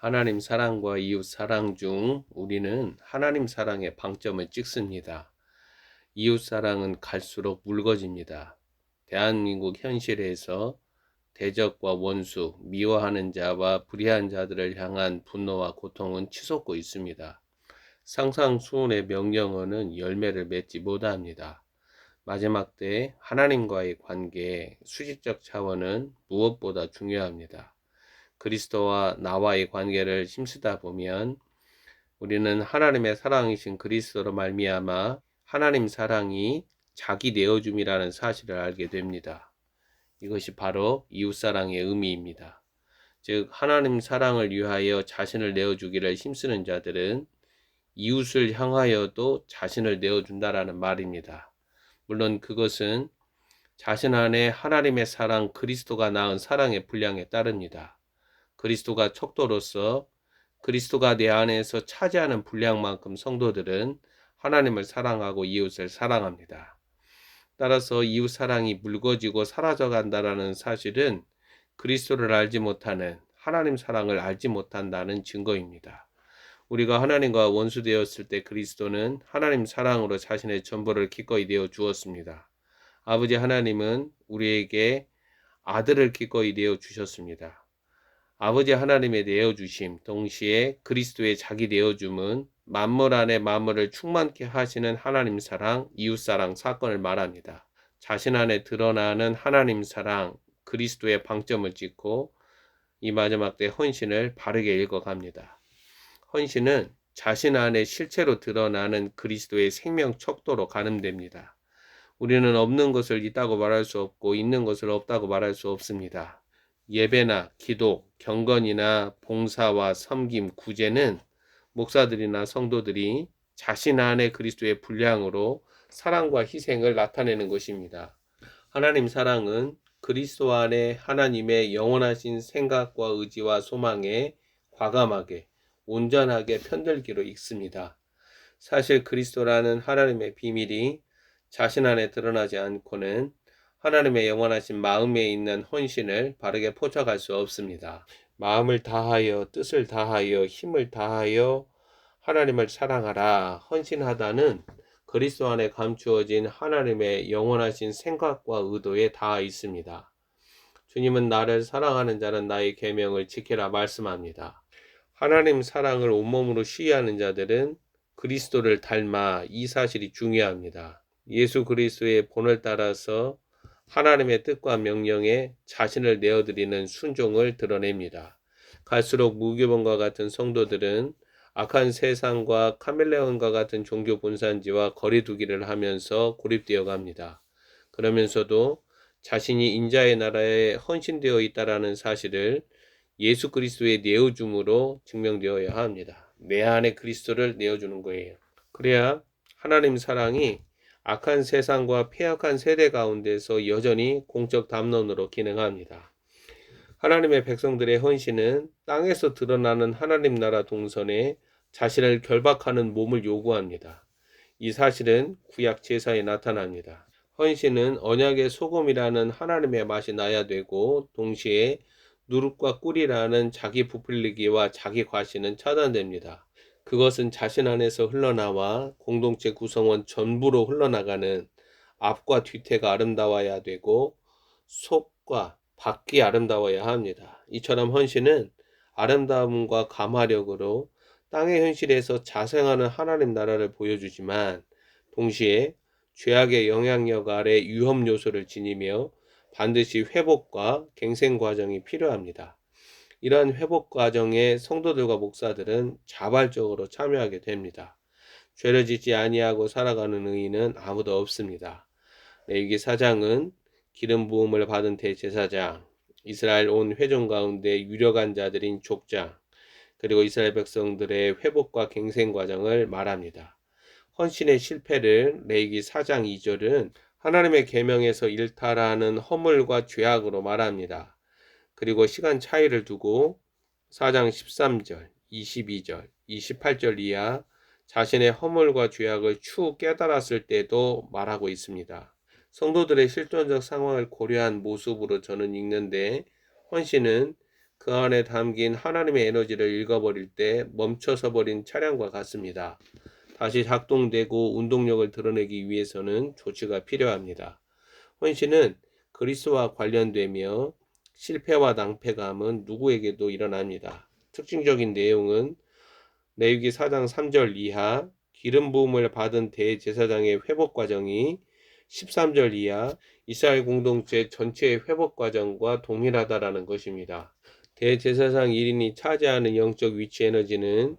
하나님 사랑과 이웃 사랑 중 우리는 하나님 사랑의 방점을 찍습니다. 이웃 사랑은 갈수록 묽어집니다. 대한민국 현실에서 대적과 원수, 미워하는 자와 불의한 자들을 향한 분노와 고통은 치솟고 있습니다. 상상수훈의 명령어는 열매를 맺지 못합니다. 마지막 때 하나님과의 관계, 수직적 차원은 무엇보다 중요합니다. 그리스도와 나와의 관계를 힘쓰다 보면 우리는 하나님의 사랑이신 그리스도로 말미암아 하나님 사랑이 자기 내어줌이라는 사실을 알게 됩니다. 이것이 바로 이웃 사랑의 의미입니다. 즉 하나님 사랑을 위하여 자신을 내어주기를 힘쓰는 자들은 이웃을 향하여도 자신을 내어준다라는 말입니다. 물론 그것은 자신 안에 하나님의 사랑, 그리스도가 낳은 사랑의 분량에 따릅니다. 그리스도가 척도로서 그리스도가 내 안에서 차지하는 분량만큼 성도들은 하나님을 사랑하고 이웃을 사랑합니다. 따라서 이웃 사랑이 묽어지고 사라져 간다라는 사실은 그리스도를 알지 못하는 하나님 사랑을 알지 못한다는 증거입니다. 우리가 하나님과 원수 되었을 때 그리스도는 하나님 사랑으로 자신의 전부를 기꺼이 내어 주었습니다. 아버지 하나님은 우리에게 아들을 기꺼이 내어 주셨습니다. 아버지 하나님의 내어주심, 동시에 그리스도의 자기 내어줌은 만물 안에 만물을 충만케 하시는 하나님 사랑, 이웃 사랑 사건을 말합니다. 자신 안에 드러나는 하나님 사랑, 그리스도의 방점을 찍고 이 마지막 때 헌신을 바르게 읽어갑니다. 헌신은 자신 안에 실체로 드러나는 그리스도의 생명 척도로 가늠됩니다. 우리는 없는 것을 있다고 말할 수 없고 있는 것을 없다고 말할 수 없습니다. 예배나 기도, 경건이나 봉사와 섬김, 구제는 목사들이나 성도들이 자신 안에 그리스도의 분량으로 사랑과 희생을 나타내는 것입니다. 하나님 사랑은 그리스도 안에 하나님의 영원하신 생각과 의지와 소망에 과감하게 온전하게 편들기로 읽습니다. 사실 그리스도라는 하나님의 비밀이 자신 안에 드러나지 않고는 하나님의 영원하신 마음에 있는 헌신을 바르게 포착할 수 없습니다. 마음을 다하여 뜻을 다하여 힘을 다하여 하나님을 사랑하라 헌신하다는 그리스도 안에 감추어진 하나님의 영원하신 생각과 의도에 닿아 있습니다. 주님은 나를 사랑하는 자는 나의 계명을 지키라 말씀합니다. 하나님 사랑을 온몸으로 시위하는 자들은 그리스도를 닮아 이 사실이 중요합니다. 예수 그리스도의 본을 따라서 하나님의 뜻과 명령에 자신을 내어드리는 순종을 드러냅니다. 갈수록 무교본과 같은 성도들은 악한 세상과 카멜레온과 같은 종교 분산지와 거리두기를 하면서 고립되어 갑니다. 그러면서도 자신이 인자의 나라에 헌신되어 있다라는 사실을 예수 그리스도의 내어줌으로 증명되어야 합니다. 내 안에 그리스도를 내어주는 거예요. 그래야 하나님 사랑이 악한 세상과 폐악한 세대 가운데서 여전히 공적 담론으로 기능합니다. 하나님의 백성들의 헌신은 땅에서 드러나는 하나님 나라 동선에 자신을 결박하는 몸을 요구합니다. 이 사실은 구약 제사에 나타납니다. 헌신은 언약의 소금이라는 하나님의 맛이 나야 되고 동시에 누룩과 꿀이라는 자기 부풀리기와 자기 과시는 차단됩니다. 그것은 자신 안에서 흘러나와 공동체 구성원 전부로 흘러나가는 앞과 뒤태가 아름다워야 되고 속과 밖이 아름다워야 합니다. 이처럼 헌신은 아름다움과 감화력으로 땅의 현실에서 자생하는 하나님 나라를 보여주지만 동시에 죄악의 영향력 아래 위험 요소를 지니며 반드시 회복과 갱생 과정이 필요합니다. 이러한 회복 과정에 성도들과 목사들은 자발적으로 참여하게 됩니다. 죄를 짓지 아니하고 살아가는 의인은 아무도 없습니다. 레위기 사장은 기름 부음을 받은 대제사장, 이스라엘 온 회종 가운데 유력한 자들인 족장, 그리고 이스라엘 백성들의 회복과 갱생 과정을 말합니다. 헌신의 실패를 레이기 4장 2절은 하나님의 계명에서 일탈하는 허물과 죄악으로 말합니다. 그리고 시간 차이를 두고 4장 13절, 22절, 28절 이하 자신의 허물과 죄악을 추 깨달았을 때도 말하고 있습니다. 성도들의 실존적 상황을 고려한 모습으로 저는 읽는데 헌신은 그 안에 담긴 하나님의 에너지를 읽어버릴 때 멈춰서 버린 차량과 같습니다. 다시 작동되고 운동력을 드러내기 위해서는 조치가 필요합니다. 헌신은 그리스와 관련되며 실패와 낭패감은 누구에게도 일어납니다. 특징적인 내용은 레위기 4장 3절 이하 기름 부음을 받은 대제사장의 회복 과정이 13절 이하 이스라엘 공동체 전체의 회복 과정과 동일하다라는 것입니다. 대제사장 1인이 차지하는 영적 위치 에너지는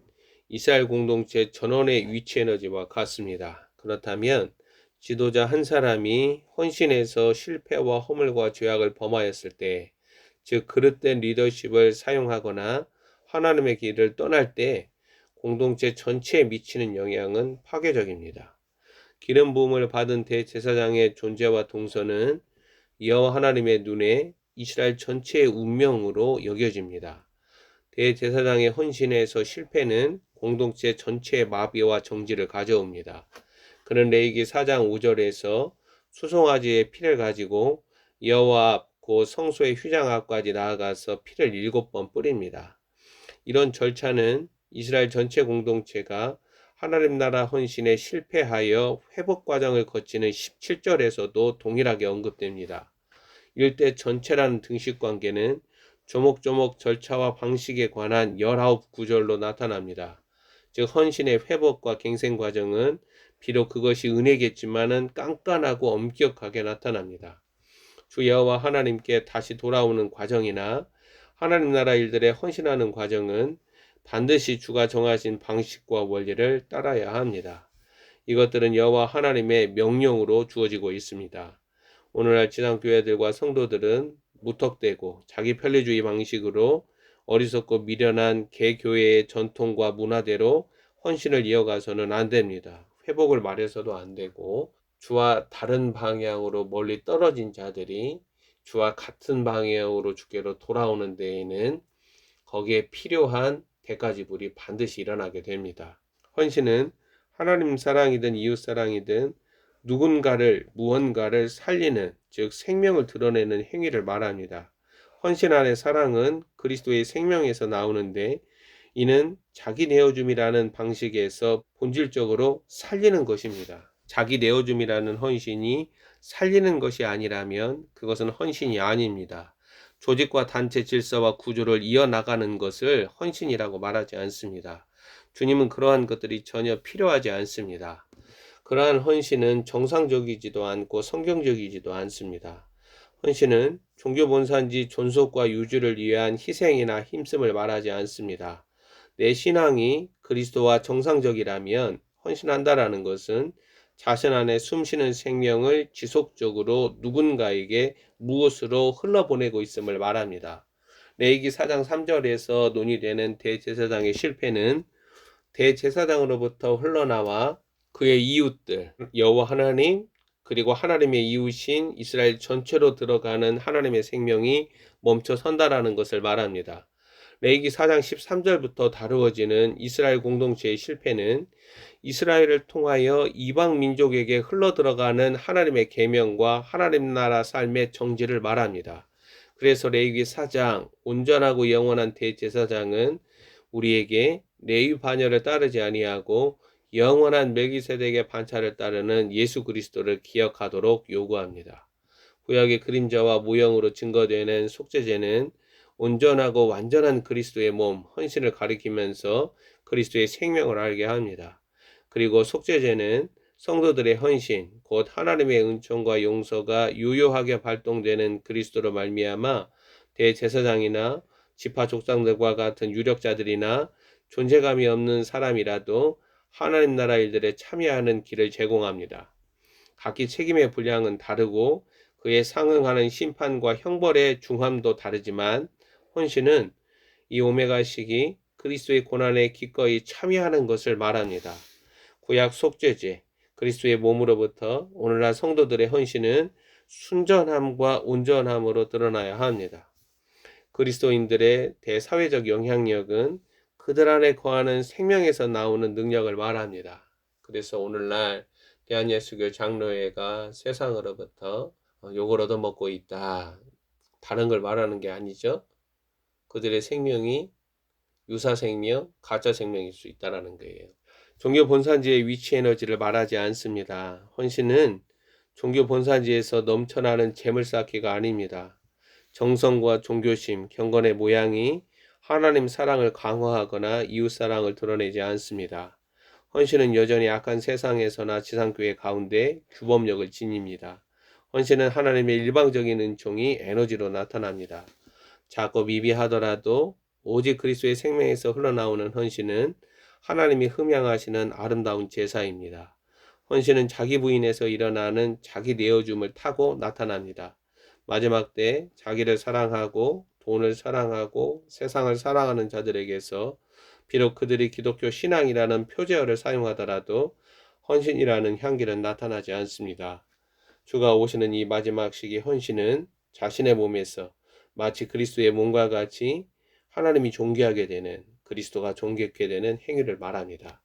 이스라엘 공동체 전원의 위치 에너지와 같습니다. 그렇다면 지도자 한 사람이 헌신해서 실패와 허물과 죄악을 범하였을 때, 즉 그릇된 리더십을 사용하거나 하나님의 길을 떠날 때 공동체 전체에 미치는 영향은 파괴적입니다. 기름 부음을 받은 대제사장의 존재와 동서는 여호와 하나님의 눈에 이스라엘 전체의 운명으로 여겨집니다. 대제사장의 헌신에서 실패는 공동체 전체의 마비와 정지를 가져옵니다. 그는 레이기 4장 5절에서 수송아지의 피를 가지고 여호와 앞 곧 성소의 휴장 앞까지 나아가서 피를 일곱 번 뿌립니다. 이런 절차는 이스라엘 전체 공동체가 하나님 나라 헌신에 실패하여 회복 과정을 거치는 17절에서도 동일하게 언급됩니다. 일대 전체라는 등식 관계는 조목조목 절차와 방식에 관한 19구절로 나타납니다. 즉 헌신의 회복과 갱생 과정은 비록 그것이 은혜겠지만은 깐깐하고 엄격하게 나타납니다. 주 여호와 하나님께 다시 돌아오는 과정이나 하나님 나라 일들에 헌신하는 과정은 반드시 주가 정하신 방식과 원리를 따라야 합니다. 이것들은 여호와 하나님의 명령으로 주어지고 있습니다. 오늘날 지상교회들과 성도들은 무턱대고 자기 편리주의 방식으로 어리석고 미련한 개교회의 전통과 문화대로 헌신을 이어가서는 안 됩니다. 회복을 말해서도 안 되고 주와 다른 방향으로 멀리 떨어진 자들이 주와 같은 방향으로 주께로 돌아오는 데에는 거기에 필요한 대가지불이 반드시 일어나게 됩니다. 헌신은 하나님 사랑이든 이웃 사랑이든 누군가를 무언가를 살리는 즉 생명을 드러내는 행위를 말합니다. 헌신 안의 사랑은 그리스도의 생명에서 나오는데 이는 자기 내어줌이라는 방식에서 본질적으로 살리는 것입니다. 자기 내어줌이라는 헌신이 살리는 것이 아니라면 그것은 헌신이 아닙니다. 조직과 단체 질서와 구조를 이어나가는 것을 헌신이라고 말하지 않습니다. 주님은 그러한 것들이 전혀 필요하지 않습니다. 그러한 헌신은 정상적이지도 않고 성경적이지도 않습니다. 헌신은 종교 본산지 존속과 유지를 위한 희생이나 힘씀을 말하지 않습니다. 내 신앙이 그리스도와 정상적이라면 헌신한다라는 것은 자신 안에 숨쉬는 생명을 지속적으로 누군가에게 무엇으로 흘러보내고 있음을 말합니다. 레이기 4장 3절에서 논의되는 대제사장의 실패는 대제사장으로부터 흘러나와 그의 이웃들 여호와 하나님 그리고 하나님의 이웃인 이스라엘 전체로 들어가는 하나님의 생명이 멈춰 선다라는 것을 말합니다. 레이기 4장 13절부터 다루어지는 이스라엘 공동체의 실패는 이스라엘을 통하여 이방 민족에게 흘러 들어가는 하나님의 계명과 하나님 나라 삶의 정지를 말합니다. 그래서 레이기 4장 온전하고 영원한 대제사장은 우리에게 레위 반열을 따르지 아니하고 영원한 멜기세덱의 반차를 따르는 예수 그리스도를 기억하도록 요구합니다. 구약의 그림자와 모형으로 증거되는 속죄제는 온전하고 완전한 그리스도의 몸, 헌신을 가리키면서 그리스도의 생명을 알게 합니다. 그리고 속죄제는 성도들의 헌신, 곧 하나님의 은총과 용서가 유효하게 발동되는 그리스도로 말미암아 대제사장이나 지파 족장들과 같은 유력자들이나 존재감이 없는 사람이라도 하나님 나라 일들에 참여하는 길을 제공합니다. 각기 책임의 분량은 다르고 그에 상응하는 심판과 형벌의 중함도 다르지만 혼신은 이 오메가식이 그리스도의 고난에 기꺼이 참여하는 것을 말합니다. 구약 속죄제, 그리스도의 몸으로부터 오늘날 성도들의 헌신은 순전함과 온전함으로 드러나야 합니다. 그리스도인들의 대사회적 영향력은 그들 안에 거하는 생명에서 나오는 능력을 말합니다. 그래서 오늘날 대한예수교 장로회가 세상으로부터 욕을 얻어먹고 있다. 다른 걸 말하는 게 아니죠. 그들의 생명이 유사 생명, 가짜 생명일 수 있다라는 거예요. 종교 본산지의 위치 에너지를 말하지 않습니다. 헌신은 종교 본산지에서 넘쳐나는 재물 쌓기가 아닙니다. 정성과 종교심, 경건의 모양이 하나님 사랑을 강화하거나 이웃 사랑을 드러내지 않습니다. 헌신은 여전히 악한 세상에서나 지상교회 가운데 주범력을 지닙니다. 헌신은 하나님의 일방적인 은총이 에너지로 나타납니다. 작고 미비하더라도 오직 그리스도의 생명에서 흘러나오는 헌신은 하나님이 흠양하시는 아름다운 제사입니다. 헌신은 자기 부인에서 일어나는 자기 내어줌을 타고 나타납니다. 마지막 때 자기를 사랑하고 돈을 사랑하고 세상을 사랑하는 자들에게서 비록 그들이 기독교 신앙이라는 표제어를 사용하더라도 헌신이라는 향기는 나타나지 않습니다. 주가 오시는 이 마지막 시기 헌신은 자신의 몸에서 마치 그리스도의 몸과 같이 하나님이 존귀하게 되는 그리스도가 존귀하게 되는 행위를 말합니다.